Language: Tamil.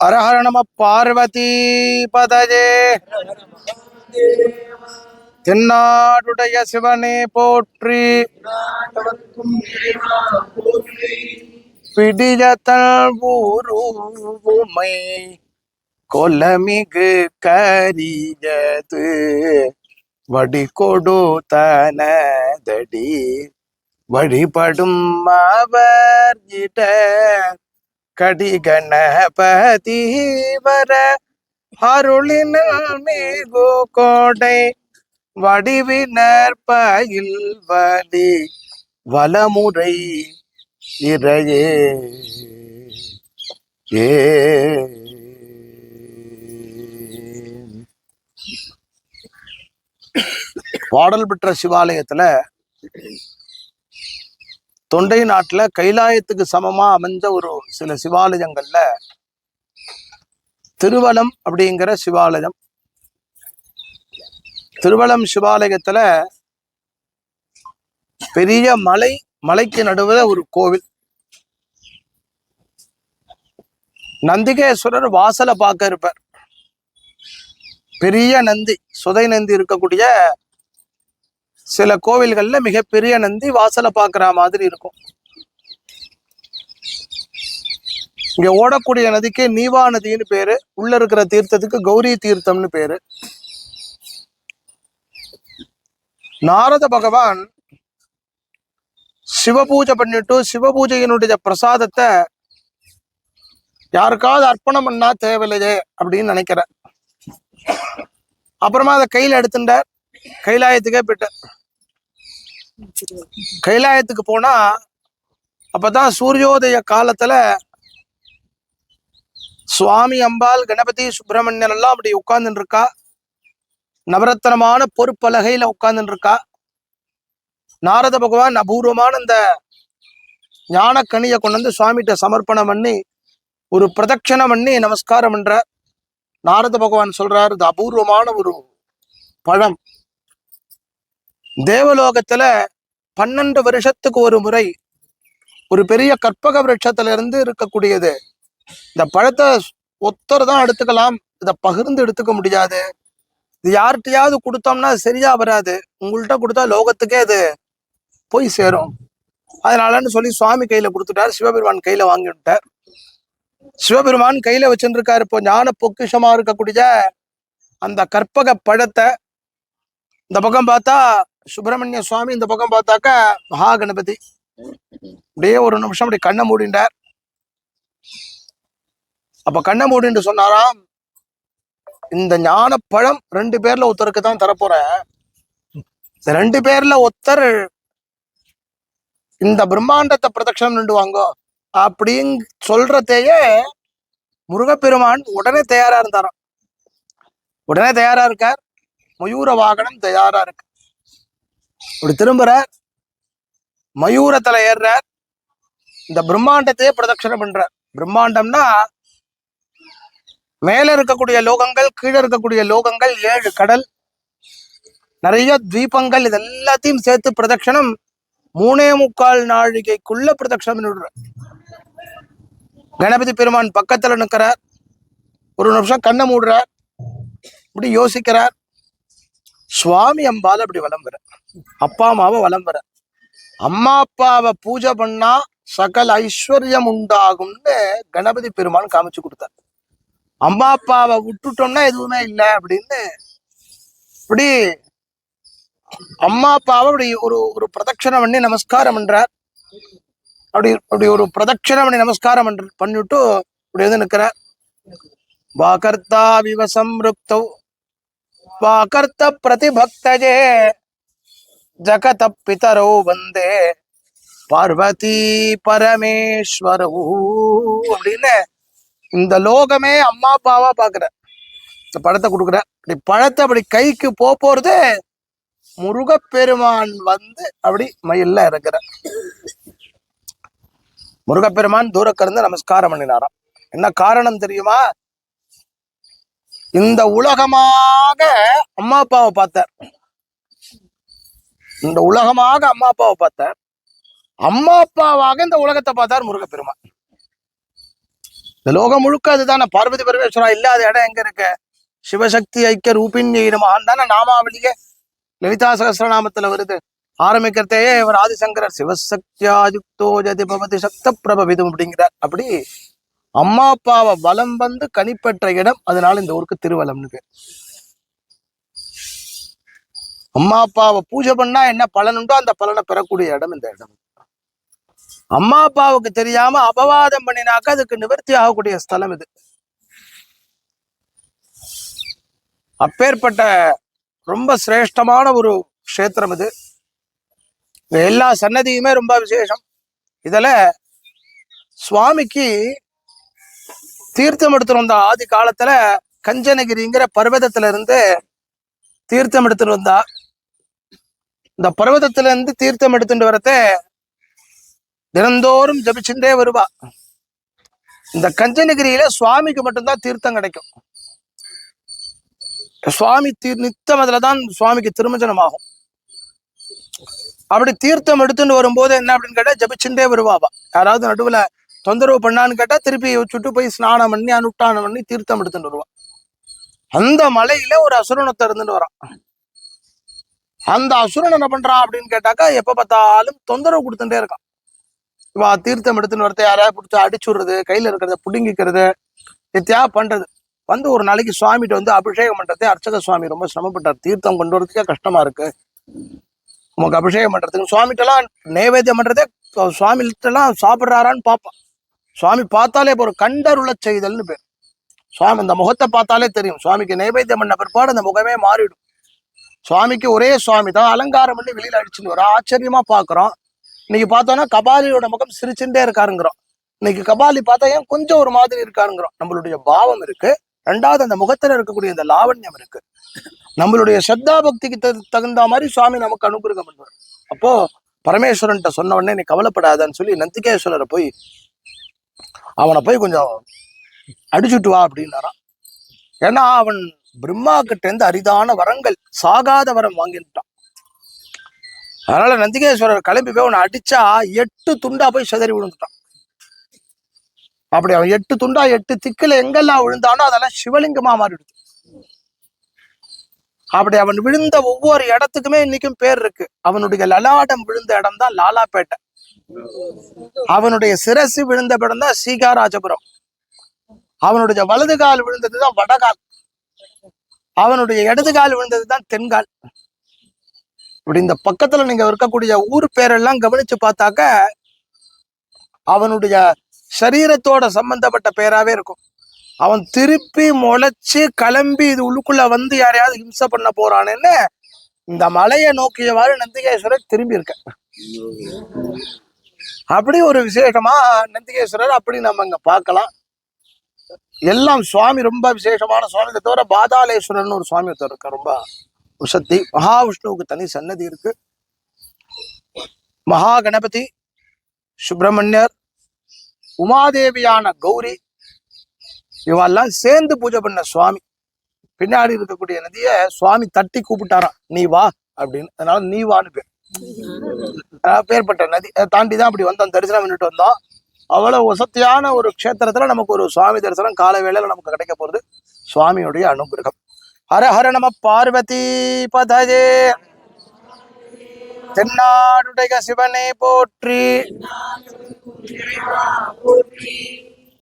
அரஹர நம பார்வதி பதஜே தென்னாடுடைய சிவனே போற்றி பிடியத்தல் ஊருமை கொலமிகு கரியது வடி தனதடி வழிபடும் அவர் இட கடிகணபதி வர அருளினல் மிகு கோடை வடிவினர் பயில் வலி வலமுறை இறையே. ஏ. பாடல் பெற்ற சிவாலயத்துல தொண்டை நாட்டில் கைலாயத்துக்கு சமமா அமைஞ்ச ஒரு சில சிவாலயங்கள்ல திருவலம் அப்படிங்கிற சிவாலயம். திருவலம் சிவாலயத்துல பெரிய மலை மலைக்கு நடுவில் ஒரு கோவில். நந்திகேஸ்வரர் வாசலை பார்க்க இருப்பார். பெரிய நந்தி சுதை நந்தி இருக்கக்கூடிய சில கோவில்கள்ல மிகப்பெரிய நந்தி வாசலை பார்க்குற மாதிரி இருக்கும். இங்க ஓடக்கூடிய நதிக்கு நீவா நதின்னு பேரு உள்ள இருக்கிற தீர்த்தத்துக்கு கௌரி தீர்த்தம்னு பேரு. நாரத பகவான் சிவபூஜை பண்ணிட்டு சிவபூஜையினுடைய பிரசாதத்தை யாருக்காவது அர்ப்பணம் பண்ணா தேவையில்லையே அப்படின்னு நினைக்கிறேன் அப்புறமா அதை கையில எடுத்துட்டார். கைலாயத்துக்கே போயிட்டார் கைலாயத்துக்கு போனா அப்பதான் சூரியோதய காலத்துல சுவாமி அம்பாள் கணபதி சுப்பிரமணியன் எல்லாம் அப்படி உட்கார்ந்துட்டு இருக்கா நவரத்தனமான பொறுப்பலகையில உட்கார்ந்துட்டு இருக்கா நாரத பகவான் அபூர்வமான இந்த ஞான கனியை கொண்டு வந்து சுவாமிகிட்ட சமர்ப்பணம் பண்ணி ஒரு பிரதட்சணம் பண்ணி நமஸ்காரம் பண்ற நாரத பகவான் சொல்றார். இது அபூர்வமான ஒரு பழம். தேவலோகத்துல பன்னெண்டு வருஷத்துக்கு ஒரு முறை ஒரு பெரிய கற்பக விரட்சத்துல இருந்து இருக்கக்கூடியது. இந்த பழத்தை ஒத்தர் தான் எடுத்துக்கலாம். இதை பகிர்ந்து எடுத்துக்க முடியாது. இது யார்கிட்டயாவது கொடுத்தோம்னா சரியா வராது. உங்கள்கிட்ட கொடுத்தா லோகத்துக்கே அது போய் சேரும். அதனாலன்னு சொல்லி சுவாமி கையில கொடுத்துட்டார். சிவபெருமான் கையில வாங்கி விட்டார் சிவபெருமான் கையில வச்சுருக்காரு இப்போ ஞான பொக்கிஷமா இருக்கக்கூடிய அந்த கற்பக பழத்தை இந்த பக்கம் பார்த்தா சுப்பிரமணிய சுவாமி இந்த பக்கம் பார்த்தாக்கா மகா கணபதி அப்படியே ஒரு நிமிஷம் அப்படி கண்ணை மூடிண்டார் அப்ப கண்ணை மூடிண்டு சொன்னாராம் இந்த ஞான பழம் ரெண்டு பேர்ல ஒருத்தருக்கு தான் தரப்போறேன். இந்த ரெண்டு பேர்ல ஒருத்தர் இந்த பிரம்மாண்டத்தை பிரதட்சணம் நின்றுவாங்க அப்படின்னு சொல்றதையே முருகப்பெருமான் உடனே தயாரா இருந்தாராம். உடனே தயாரா இருக்கார். மயூர வாகனம் தயாரா இருக்கு. இப்படி திரும்புறார் மயூரத்துல ஏறுறார். இந்த பிரம்மாண்டத்தையே பிரதட்சணம் பண்றார். பிரம்மாண்டம்னா மேல இருக்கக்கூடிய லோகங்கள் கீழே இருக்கக்கூடிய லோகங்கள் ஏழு கடல் நிறைய தீபங்கள் இது எல்லாத்தையும் சேர்த்து பிரதட்சணம் மூணே முக்கால் நாழிகைக்குள்ள பிரதட்சணம் பண்ணிவிடுறார். கணபதி பெருமான் பக்கத்துல நிற்கிறார் ஒரு நிமிஷம் கண்ணை மூடுறார். இப்படி யோசிக்கிறார். சுவாமி அம்பால் அப்படி வளம்புற அப்பா அம்மாவை வலம் வர அம்மா அப்பாவை பூஜை பண்ணா சகல ஐஸ்வர்யம் உண்டாகும்னு கணபதி பெருமான் காமிச்சு கொடுத்தார். அம்மா அப்பாவை விட்டுட்டோம்னா எதுவுமே இல்லை அப்படின்னு இப்படி அம்மா அப்பாவை அப்படி ஒரு ஒரு பிரதட்சணம் பண்ணி நமஸ்காரம் பண்றார். அப்படி அப்படி ஒரு பிரதட்சணம் பண்ணி நமஸ்காரம் பண்ற பண்ணிட்டு இப்படி வந்து நிற்கிறார் வாகர்த்தா விவசம்ருக்தௌ வாகர்த்த பிரதிபக்தஜே. ஜகத பிதரோ வந்தே பார்வதி பரமேஸ்வரவு அப்படின்னு இந்த லோகமே அம்மா அப்பாவா பாக்குற இந்த பழத்தை கொடுக்குற அப்படி பழத்தை அப்படி கைக்கு போ போறது முருகப்பெருமான் வந்து அப்படி மயில்ல இருக்கிற முருகப்பெருமான் தூரக்கிருந்து நமஸ்காரம் பண்ணினாராம். என்ன காரணம் தெரியுமா? இந்த உலகமாக அம்மா அப்பாவை பார்த்தார். இந்த உலகமாக அம்மா அப்பாவை பார்த்தார். அம்மா அப்பாவாக இந்த உலகத்தை பார்த்தார் முருகப்பெருமான். இந்த லோகம் முழுக்க அதுதானே. பார்வதி பரமேஸ்வரா இல்லாத இடம் எங்க இருக்கு? சிவசக்தி ஐக்கிய ரூபிணி நமகான் தானே நாமாவளியே. லலிதா சகசிரநாமத்துல வருது. ஆரம்பிக்கிறதையே இவர் ஆதிசங்கரர். சிவசக்தியாயுக்தோ ஜதி பவதி சக்த பிரபவிதம் அப்படிங்கிறார். அப்படி அம்மா அப்பாவை வலம் வந்து கனிப்பெற்ற இடம். அதனால இந்த ஊருக்கு திருவலம்னு பேர். அம்மா அப்பாவை பூஜை பண்ணா என்ன பலன் உண்டோ அந்த பலனை பெறக்கூடிய இடம் இந்த இடம். அம்மா அப்பாவுக்கு தெரியாம அபவாதம் பண்ணினாக்க அதுக்கு நிவர்த்தி ஆகக்கூடிய ஸ்தலம் இது. அப்பேற்பட்ட ரொம்ப சிரேஷ்டமான ஒரு க்ஷேத்திரம் இது. எல்லா சன்னதியுமே ரொம்ப விசேஷம். இதுல சுவாமிக்கு தீர்த்தம் எடுத்துட்டு வந்த ஆதி காலத்துல கஞ்சனகிரிங்கிற பர்வதத்துல இருந்து தீர்த்தம் எடுத்துட்டு வந்தா இந்த பர்வதத்துல இருந்து தீர்த்தம் எடுத்துட்டு வரத்த தினந்தோறும் ஜபிச்சுட்டே வருவா. இந்த கஞ்சனகிரியில சுவாமிக்கு மட்டும்தான் தீர்த்தம் கிடைக்கும். சுவாமி தீர் நித்தம் அதுலதான் சுவாமிக்கு திருமஞ்சனம் ஆகும் அப்படி தீர்த்தம் எடுத்துட்டு வரும்போது என்ன அப்படின்னு கேட்டா ஜபிச்சுட்டே வருவாபா யாராவது நடுவுல தொந்தரவு பண்ணான்னு கேட்டா திருப்பி சுட்டு போய் ஸ்நானம் பண்ணி அனுஷ்டானம் பண்ணி தீர்த்தம் எடுத்துட்டு வருவா. அந்த மலையில ஒரு அசுரனத்தை இருந்துட்டு வரான். அந்த அசுரன் என்ன பண்றான் அப்படின்னு கேட்டாக்கா எப்ப பார்த்தாலும் தொந்தரவு கொடுத்துட்டே இருக்கான். இவா தீர்த்தம் எடுத்துன்னு வரத யாரையாவது பிடிச்சி அடிச்சு விடுறது கையில இருக்கிறத புடுங்கிக்கிறது நித்தியா பண்றது? வந்து ஒரு நாளைக்கு சுவாமிகிட்ட வந்து அபிஷேகம் பண்றதே அர்ச்சக சுவாமி. ரொம்ப சிரமப்பட்டார். தீர்த்தம் கொண்டு வரதுக்கே கஷ்டமா இருக்கு. உமக்கு அபிஷேகம் பண்றதுக்கு சுவாமிகிட்டலாம் நைவேத்தியம் பண்றதே சுவாமிகிட்டலாம் சாப்பிட்றாரான்னு பார்ப்பான். சுவாமி பார்த்தாலே இப்போ ஒரு கண்டருள செய்தல்னு பேர். சுவாமி இந்த முகத்தை பார்த்தாலே தெரியும். சுவாமிக்கு நைவேத்தியம் பண்ண பிற்பாடு அந்த முகமே மாறிடும். சுவாமிக்கு ஒரே சுவாமி தான் அலங்காரம் பண்ணி வெளியில அடிச்சுட்டு வரோம் ஆச்சரியமா பாக்குறோம் இன்னைக்கு பார்த்தோம்னா கபாலியோட முகம் சிரிச்சுட்டே இருக்காருங்கிறோம் இன்னைக்கு கபாலி பார்த்தா ஏன் கொஞ்சம் ஒரு மாதிரி இருக்காருங்கிறோம் நம்மளுடைய பாவம் இருக்கு. ரெண்டாவது அந்த முகத்துல இருக்கக்கூடிய இந்த லாவண்யம் இருக்கு. நம்மளுடைய சத்தா பக்திக்கு தகு- தகுந்த மாதிரி சுவாமி நமக்கு அனுகிரகம் பண்ணுவார் அப்போ பரமேஸ்வரன்ட்ட சொன்ன உடனே நீ கவலைப்படாதன்னு சொல்லி நந்திகேஸ்வரரை போய் அவனை போய் கொஞ்சம் அடிச்சுட்டு வா அப்படின்னாராம். ஏன்னா அவன் பிரம்மா கிட்ட இருந்து அரிதான வரங்கள் சாகாத வரம் வாங்கிட்டான் அதனால நந்திகேஸ்வரர் கிளம்பி போய் அவனை அடிச்சா எட்டு துண்டா போய் சிதறி விழுந்துட்டான். அப்படி அவன் எட்டு துண்டா எட்டு திக்குல எங்கெல்லாம் விழுந்தானோ அதெல்லாம் சிவலிங்கமா மாறிடுது. அப்படி அவன் விழுந்த ஒவ்வொரு இடத்துக்குமே இன்னைக்கும் பேர் இருக்கு. அவனுடைய லலாடம் விழுந்த இடம் தான் லாலாப்பேட்டை. அவனுடைய சிரசு விழுந்த இடம் தான் சீகாராஜபுரம். அவனுடைய வலது கால் விழுந்ததுதான் வடகால். அவனுடைய இடது கால் விழுந்ததுதான் தென்கால் இப்படி இந்த பக்கத்துல நீங்க இருக்கக்கூடிய ஊர் பேரெல்லாம் கவனிச்சு பார்த்தாக்க அவனுடைய சரீரத்தோட சம்பந்தப்பட்ட பேராவே இருக்கும். அவன் திருப்பி முளைச்சு கிளம்பி இது உள்ளுக்குள்ள வந்து யாரையாவது ஹிம்சை பண்ண போறானேன்னு இந்த மலையை நோக்கியவாறு நந்திகேஸ்வரர் திரும்பி இருக்க அப்படி ஒரு விசேஷமா நந்திகேஸ்வரர் அப்படி நம்ம இங்க பார்க்கலாம். எல்லாம் சுவாமி ரொம்ப விசேஷமான சுவாமி இதை தவிர பாதாளேஸ்வரர்னு ஒரு சுவாமி ஒருத்தர் இருக்க ரொம்ப உசத்தி மகாவிஷ்ணுவுக்கு தனி சன்னதி இருக்கு. மகா கணபதி சுப்பிரமணியர் உமாதேவியான கௌரி இவெல்லாம் சேர்ந்து பூஜை பண்ண சுவாமி. பின்னாடி இருக்கக்கூடிய நதிய சுவாமி தட்டி கூப்பிட்டாராம். நீ வா அப்படின்னு. அதனால நீ வான்னு பேர். பேர்பட்ட நதி. அதை தாண்டி தான் அப்படி வந்தோம். தரிசனம் பண்ணிட்டு வந்தோம். அவ்வளவு வசதியான ஒரு க்ஷேத்திரத்துல நமக்கு ஒரு சுவாமி தரிசனம் கால வேளையில நமக்கு கிடைக்க போறது சுவாமியுடைய அனுகிரகம். ஹர ஹர நம பார்வதி பதஜே. தென்னாடுடைய சிவனை போற்றி.